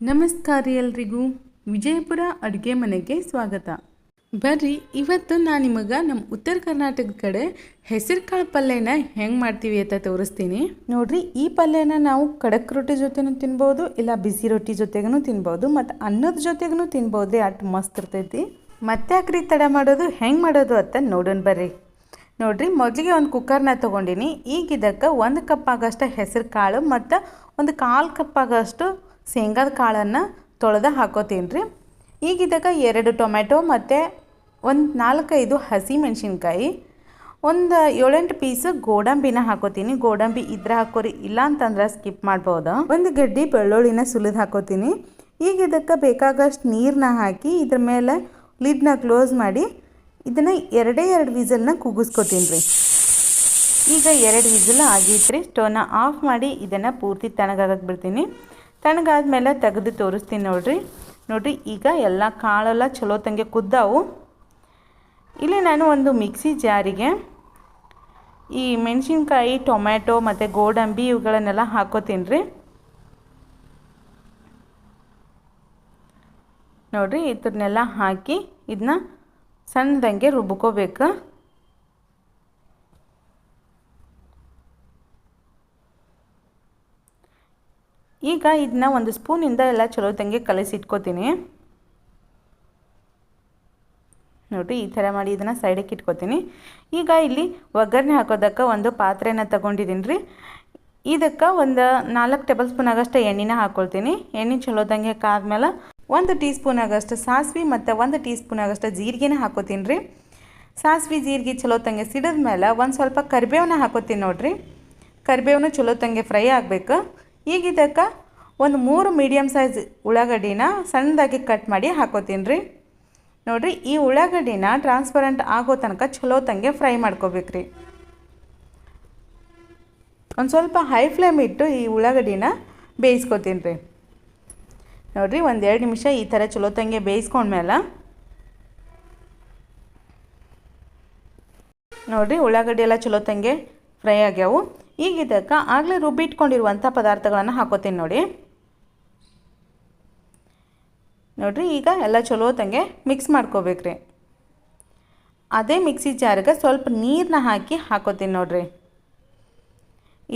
ನಮಸ್ಕಾರ ಎಲ್ರಿಗೂ. ವಿಜಯಪುರ ಅಡುಗೆ ಮನೆಗೆ ಸ್ವಾಗತ. ಬರ್ರಿ, ಇವತ್ತು ನಾನು ನಿಮಗೆ ನಮ್ಮ ಉತ್ತರ ಕರ್ನಾಟಕದ ಕಡೆ ಹೆಸರು ಕಾಳು ಪಲ್ಯನ ಹೆಂಗೆ ಮಾಡ್ತೀವಿ ಅಂತ ತೋರಿಸ್ತೀನಿ. ನೋಡ್ರಿ, ಈ ಪಲ್ಯನ ನಾವು ಕಡಕ್ ರೊಟ್ಟಿ ಜೊತೆನೂ ತಿನ್ಬೋದು, ಇಲ್ಲ ಬಿಸಿ ರೊಟ್ಟಿ ಜೊತೆಗೂ ತಿನ್ಬೋದು, ಮತ್ತು ಅನ್ನದ ಜೊತೆಗೂ ತಿನ್ಬೋದು ಅಷ್ಟು ಮಸ್ತ್ ಇರ್ತೈತಿ. ಮತ್ತೆ ಯಾಕ್ರಿ ತಡ ಮಾಡೋದು, ಹೆಂಗೆ ಮಾಡೋದು ಅಂತ ನೋಡೋಣ ಬರ್ರಿ. ನೋಡ್ರಿ, ಮೊದಲಿಗೆ ಒಂದು ಕುಕ್ಕರ್ನ ತೊಗೊಂಡಿನಿ, ಈಗ ಇದಕ್ಕೆ ಒಂದು ಕಪ್ ಆಗೋಷ್ಟು ಹೆಸರು ಕಾಳು ಮತ್ತು ಒಂದು ಕಾಲು ಕಪ್ ಆಗೋಷ್ಟು ಶೇಂಗಾದ ಕಾಳನ್ನು ತೊಳೆದು ಹಾಕೋತೀನಿ ರೀ ಈಗ ಇದಕ್ಕೆ ಎರಡು ಟೊಮೆಟೊ ಮತ್ತು ಒಂದು ನಾಲ್ಕೈದು ಹಸಿ ಮೆಣಸಿನ್ಕಾಯಿ ಒಂದು ಏಳೆಂಟು ಪೀಸ್ ಗೋಡಂಬಿನ ಹಾಕೋತೀನಿ. ಗೋಡಂಬಿ ಇದ್ರೆ ಹಾಕೋರಿ, ಇಲ್ಲ ಅಂತಂದ್ರೆ ಸ್ಕಿಪ್ ಮಾಡ್ಬೋದು. ಒಂದು ಗಡ್ಡಿ ಬೆಳ್ಳುಳ್ಳಿನ ಸುಲಿದು ಹಾಕೋತೀನಿ. ಈಗ ಇದಕ್ಕೆ ಬೇಕಾಗಷ್ಟು ನೀರನ್ನ ಹಾಕಿ ಇದ್ರ ಮೇಲೆ ಲಿಡ್ನ ಕ್ಲೋಸ್ ಮಾಡಿ ಇದನ್ನು ಎರಡೇ ಎರಡು ವಿಸಲ್ನ ಕೂಗಿಸ್ಕೊತೀನಿ ರೀ ಈಗ ಎರಡು ವಿಸಲ್ ಆಗಿತ್ತು ರೀ ಸ್ಟೋವ್ನ ಆಫ್ ಮಾಡಿ ಇದನ್ನು ಪೂರ್ತಿ ತಣ್ಣಗಾಗಕ್ಕೆ ಬಿಡ್ತೀನಿ. ತಣ್ಣಗಾದ್ಮೇಲೆ ತೆಗೆದು ತೋರಿಸ್ತೀನಿ ನೋಡ್ರಿ. ನೋಡ್ರಿ, ಈಗ ಎಲ್ಲ ಕಾಳೆಲ್ಲ ಚಲೋ ತಂಗೆ ಕುದ್ದಾವು. ಇಲ್ಲಿ ನಾನು ಒಂದು ಮಿಕ್ಸಿ ಜಾರಿಗೆ ಈ ಮೆಣಸಿನ್ಕಾಯಿ, ಟೊಮ್ಯಾಟೊ ಮತ್ತು ಗೋಡಂಬಿ ಇವುಗಳನ್ನೆಲ್ಲ ಹಾಕೋತೀನಿ ರೀ ನೋಡಿರಿ ಇದನ್ನೆಲ್ಲ ಹಾಕಿ ಇದನ್ನ ಸಣ್ಣದಂಗೆ ರುಬ್ಕೋಬೇಕು. ಈಗ ಇದನ್ನ ಒಂದು ಸ್ಪೂನಿಂದ ಎಲ್ಲ ಚಲೋ ತಂಗೆ ಕಲಸಿಟ್ಕೋತೀನಿ ನೋಡಿರಿ, ಈ ಥರ ಮಾಡಿ ಇದನ್ನು ಸೈಡಕ್ಕೆ ಇಟ್ಕೋತೀನಿ. ಈಗ ಇಲ್ಲಿ ಒಗ್ಗರಣೆ ಹಾಕೋದಕ್ಕೆ ಒಂದು ಪಾತ್ರೆನ ತಗೊಂಡಿದ್ದೀನಿ ರೀ. ಇದಕ್ಕೆ ಒಂದು ನಾಲ್ಕು ಟೇಬಲ್ ಸ್ಪೂನ್ ಆಗಷ್ಟು ಎಣ್ಣೆನ ಹಾಕ್ಕೊಳ್ತೀನಿ ಎಣ್ಣೆ ಚಲೋ ತಂಗೆ ಕಾದ್ಮೇಲೆ ಒಂದು ಟೀ ಸ್ಪೂನ್ ಆಗಷ್ಟು ಸಾಸಿವೆ ಮತ್ತು ಒಂದು ಟೀ ಸ್ಪೂನ್ ಆಗಷ್ಟು ಜೀರಿಗೆನ ಹಾಕೋತೀನಿ ರೀ. ಸಾಸಿವೆ, ಜೀರಿಗೆ ಚಲೋ ತಂಗೆ ಮೇಲೆ ಒಂದು ಸ್ವಲ್ಪ ಕರಿಬೇವನ್ನ ಹಾಕೋತೀನಿ ನೋಡಿರಿ. ಕರಿಬೇವನ್ನ ಚಲೋ ತಂಗೆ ಫ್ರೈ ಆಗಬೇಕು. ಈಗ ಒಂದು ಮೂರು ಮೀಡಿಯಮ್ ಸೈಜ್ ಉಳ್ಳಾಗಡ್ಡಿನ ಸಣ್ಣದಾಗಿ ಕಟ್ ಮಾಡಿ ಹಾಕೋತೀನಿ ರೀ ನೋಡಿರಿ, ಈ ಉಳ್ಳಾಗಡ್ಡಿನ ಟ್ರಾನ್ಸ್ಪರೆಂಟ್ ಆಗೋ ತನಕ ಚಲೋ ತಂಗೆ ಫ್ರೈ ಮಾಡ್ಕೋಬೇಕ್ರಿ. ಒಂದು ಸ್ವಲ್ಪ ಹೈ ಫ್ಲೇಮ್ ಇಟ್ಟು ಈ ಉಳ್ಳಾಗಡ್ಡಿನ ಬೇಯಿಸ್ಕೊತೀನಿ ರೀ ನೋಡಿರಿ, ಒಂದು ಎರಡು ನಿಮಿಷ ಈ ಥರ ಚಲೋ ತಂಗೆ ಬೇಯಿಸ್ಕೊಂಡ್ಮೇಲೆ ನೋಡಿರಿ, ಉಳ್ಳಾಗಡ್ಡಿ ಎಲ್ಲ ಚಲೋ ತಂಗೆ ಫ್ರೈ ಆಗ್ಯಾವು. ಈಗ ಇದಕ್ಕೆ ಆಗಲೇ ರುಬ್ಬಿಟ್ಕೊಂಡಿರುವಂಥ ಪದಾರ್ಥಗಳನ್ನು ಹಾಕೋತೀನಿ ನೋಡಿ. ನೋಡಿರಿ, ಈಗ ಎಲ್ಲ ಚಲೋ ತಂಗೆ ಮಿಕ್ಸ್ ಮಾಡ್ಕೋಬೇಕ್ರಿ. ಅದೇ ಮಿಕ್ಸಿ ಜಾರಿಗೆ ಸ್ವಲ್ಪ ನೀರನ್ನ ಹಾಕಿ ಹಾಕೋತೀನಿ ನೋಡಿರಿ.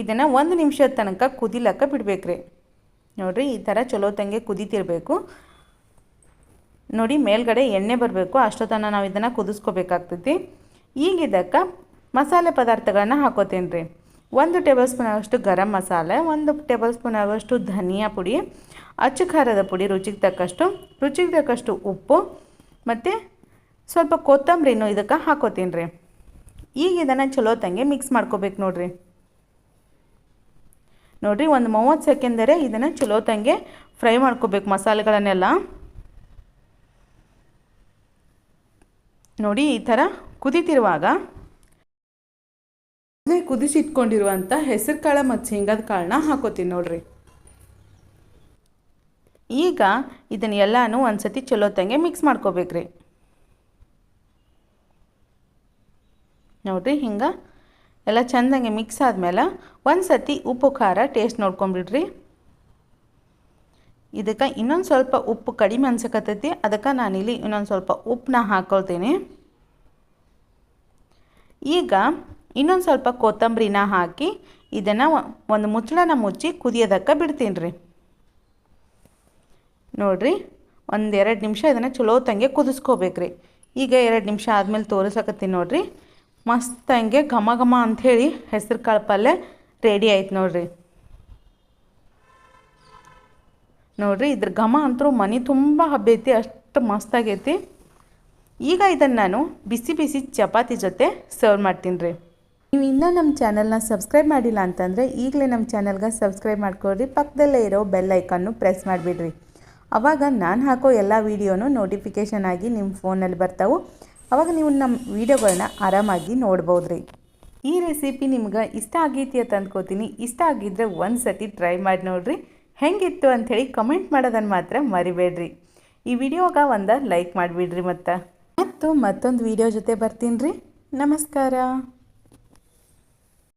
ಇದನ್ನು ಒಂದು ನಿಮಿಷದ ತನಕ ಕುದಿಲಕ್ಕ ಬಿಡಬೇಕ್ರಿ. ನೋಡಿರಿ, ಈ ಥರ ಚಲೋ ತಂಗೆ ಕುದೀತಿರಬೇಕು. ನೋಡಿ, ಮೇಲ್ಗಡೆ ಎಣ್ಣೆ ಬರಬೇಕು, ಅಷ್ಟೊತ್ತನ ನಾವು ಇದನ್ನು ಕುದಿಸ್ಕೋಬೇಕಾಗ್ತೈತಿ. ಈಗ ಮಸಾಲೆ ಪದಾರ್ಥಗಳನ್ನು ಹಾಕೋತೀನಿ ರೀ ಒಂದು ಟೇಬಲ್ ಸ್ಪೂನ್ ಆಗೋಷ್ಟು ಗರಂ ಮಸಾಲೆ, ಒಂದು ಟೇಬಲ್ ಸ್ಪೂನ್ ಆಗೋಷ್ಟು ಧನಿಯಾ ಪುಡಿ, ಅಚ್ಚು ಖಾರದ ಪುಡಿ ರುಚಿಗೆ ತಕ್ಕಷ್ಟು ರುಚಿಗೆ ತಕ್ಕಷ್ಟು ಉಪ್ಪು ಮತ್ತು ಸ್ವಲ್ಪ ಕೊತ್ತಂಬರಿನೂ ಇದಕ್ಕೆ ಹಾಕೋತೀನಿ ರೀ. ಈಗ ಇದನ್ನು ಚಲೋ ತಂಗೆ ಮಿಕ್ಸ್ ಮಾಡ್ಕೋಬೇಕು ನೋಡಿರಿ. ನೋಡಿರಿ, ಒಂದು ಮೂವತ್ತು ಸೆಕೆಂದರೆ ಇದನ್ನು ಚಲೋ ತಂಗೆ ಫ್ರೈ ಮಾಡ್ಕೋಬೇಕು ಮಸಾಲೆಗಳನ್ನೆಲ್ಲ. ನೋಡಿ, ಈ ಥರ ಕುದೀತಿರುವಾಗ ಕುದಿಸಿಟ್ಕೊಂಡಿರುವಂಥ ಹೆಸರು ಕಾಳು ಮತ್ತು ಶೇಂಗಾದ ಕಾಳನ್ನ ಹಾಕೋತೀನಿ ನೋಡ್ರಿ. ಈಗ ಇದನ್ನ ಎಲ್ಲನೂ ಒಂದು ಸತಿ ಚಲೋ ತಂಗೆ ಮಿಕ್ಸ್ ಮಾಡ್ಕೋಬೇಕ್ರಿ. ನೋಡ್ರಿ ಹಿಂಗೆ ಎಲ್ಲ ಚೆಂದಂಗೆ ಮಿಕ್ಸ್ ಆದಮೇಲೆ ಒಂದು ಸತಿ ಉಪ್ಪು ಖಾರ ಟೇಸ್ಟ್ ನೋಡ್ಕೊಂಬಿಡ್ರಿ. ಇದಕ್ಕೆ ಇನ್ನೊಂದು ಸ್ವಲ್ಪ ಉಪ್ಪು ಕಡಿಮೆ ಅನ್ಸಕತ್ತೈತಿ, ಅದಕ್ಕೆ ನಾನಿಲ್ಲಿ ಇನ್ನೊಂದು ಸ್ವಲ್ಪ ಉಪ್ಪನ್ನ ಹಾಕ್ಕೊಳ್ತೀನಿ ಈಗ ಇನ್ನೊಂದು ಸ್ವಲ್ಪ ಕೊತ್ತಂಬರಿನ ಹಾಕಿ ಇದನ್ನು ಒಂದು ಮುಚ್ಚಳನ ಮುಚ್ಚಿ ಕುದಿಯೋದಕ್ಕೆ ಬಿಡ್ತೀನಿ ರೀ ನೋಡಿರಿ ಒಂದೆರಡು ನಿಮಿಷ ಇದನ್ನು ಚಲೋ ತಂಗೆ ಕುದಿಸ್ಕೋಬೇಕ್ರಿ. ಈಗ ಎರಡು ನಿಮಿಷ ಆದಮೇಲೆ ತೋರಿಸಕತ್ತೀನಿ ನೋಡಿರಿ. ಹಂಗೆ ಘಮ ಘಮ ಅಂಥೇಳಿ ಹೆಸರು ಕಾಳು ಪಲ್ಯ ರೆಡಿ ಆಯ್ತು ನೋಡಿರಿ. ನೋಡಿರಿ, ಇದ್ರ ಘಮ ಅಂತೂ ಮನೆ ತುಂಬ ಹಬ್ಬೈತಿ ಅಷ್ಟು ಮಸ್ತಾಗೈತಿ ಈಗ ಇದನ್ನು ನಾನು ಬಿಸಿ ಬಿಸಿ ಚಪಾತಿ ಜೊತೆ ಸರ್ವ್ ಮಾಡ್ತೀನಿ ರೀ ನೀವು ಇನ್ನೂ ನಮ್ಮ ಚಾನಲ್ನ ಸಬ್ಸ್ಕ್ರೈಬ್ ಮಾಡಿಲ್ಲ ಅಂತಂದರೆ ಈಗಲೇ ನಮ್ಮ ಚಾನಲ್ಗೆ ಸಬ್ಸ್ಕ್ರೈಬ್ ಮಾಡ್ಕೊಳ್ರಿ. ಪಕ್ಕದಲ್ಲೇ ಇರೋ ಬೆಲ್ ಐಕನ್ನು ಪ್ರೆಸ್ ಮಾಡಿಬಿಡ್ರಿ. ಆವಾಗ ನಾನು ಹಾಕೋ ಎಲ್ಲ ವೀಡಿಯೋನು ನೋಟಿಫಿಕೇಷನ್ ಆಗಿ ನಿಮ್ಮ ಫೋನಲ್ಲಿ ಬರ್ತಾವೆ. ಅವಾಗ ನೀವು ನಮ್ಮ ವೀಡಿಯೋಗಳನ್ನ ಆರಾಮಾಗಿ ನೋಡ್ಬೋದು ರೀ ಈ ರೆಸಿಪಿ ನಿಮ್ಗೆ ಇಷ್ಟ ಆಗೈತಿ ಅಂತ ಅಂದ್ಕೋತೀನಿ ಇಷ್ಟ ಆಗಿದ್ದರೆ ಒಂದು ಸತಿ ಟ್ರೈ ಮಾಡಿ ನೋಡಿರಿ. ಹೆಂಗಿತ್ತು ಅಂಥೇಳಿ ಕಮೆಂಟ್ ಮಾಡೋದನ್ನು ಮಾತ್ರ ಮರಿಬೇಡ್ರಿ. ಈ ವಿಡಿಯೋಗ ಒಂದು ಲೈಕ್ ಮಾಡಿಬಿಡ್ರಿ ಮತ್ತು. ಮತ್ತು ಮತ್ತೊಂದು ವಿಡಿಯೋ ಜೊತೆ ಬರ್ತೀನಿ ರೀ. ನಮಸ್ಕಾರ.